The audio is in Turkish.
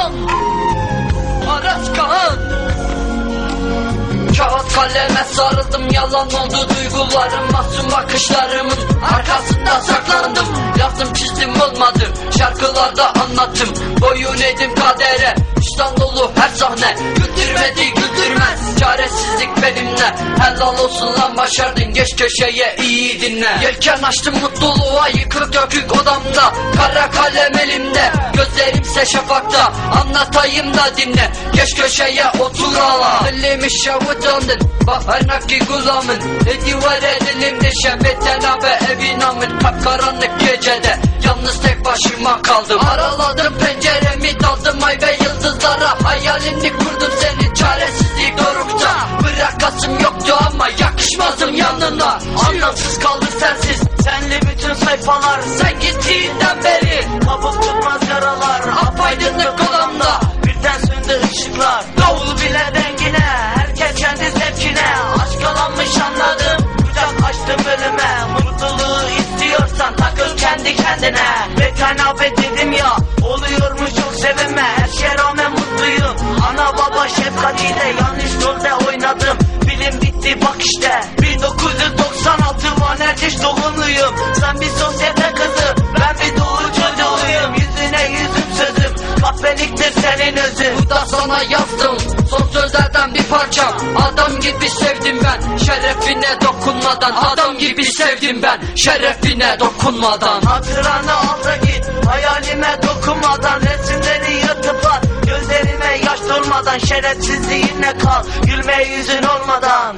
Can Aras Kaan Kağıt kaleme sarıldım yalan oldu duygularım Masum bakışlarımın arkasında saklandım. Yazdım çizdim olmadı şarkılarda anlattım. Boyun edim kadere iştah her sahne Güldürmedi güldürmez. Çaresizlik benimle Helal olsun lan başardın geç köşeye iyi dinle. Yelken açtım mutluluğa yıkık dökük odamda. Gözlerimse şafakta Anlatayım da dinle. Geç köşeye otur ala Dilimi şavudandın Baharnaki gulamın Ediver dilimde Şebetten abi evin amın Kapkaranlık gecede Yalnız tek başıma kaldım. Araladım penceremi daldım ay ve yıldızlara. Hayalini kurdum senin çaresizlik dorukta. Bırakasım yoktu ama yakışmazdım yanına. Anlamsız kaldı sensiz Bütün sayfalar Sen gittiğinden beri. Kabuk tutmaz yaralar Apaydınlık odamda. Birden söndü ışıklar Davul bile dengine. Herkes kendi zevkine Aşk alanmış anladım. Kucak açtım ölüme Mutluluğu istiyorsan takıl kendi kendine. Ve kanabe dedim ya Oluyormuş çok sevinme Her şeye rağmen mutluyum. Ana baba şefkatiyle yanlış doğumluyum Sen bir sosyete kızı. Ben bir doğu çocuğuyum. Yüzüne yüzüm sözüm Kahpeliktir senin özün Bu da sana yazdım. Son sözlerden bir parça. Adam gibi sevdim ben. Şerefine dokunmadan. Adam gibi sevdim ben. Şerefine dokunmadan. Hatıranı al da git. Hayalime dokunmadan. Resimleri yırtıp at. Gözlerime yaş dolmadan. Şerefsizliğinle kal. Gülme yüzün olmadan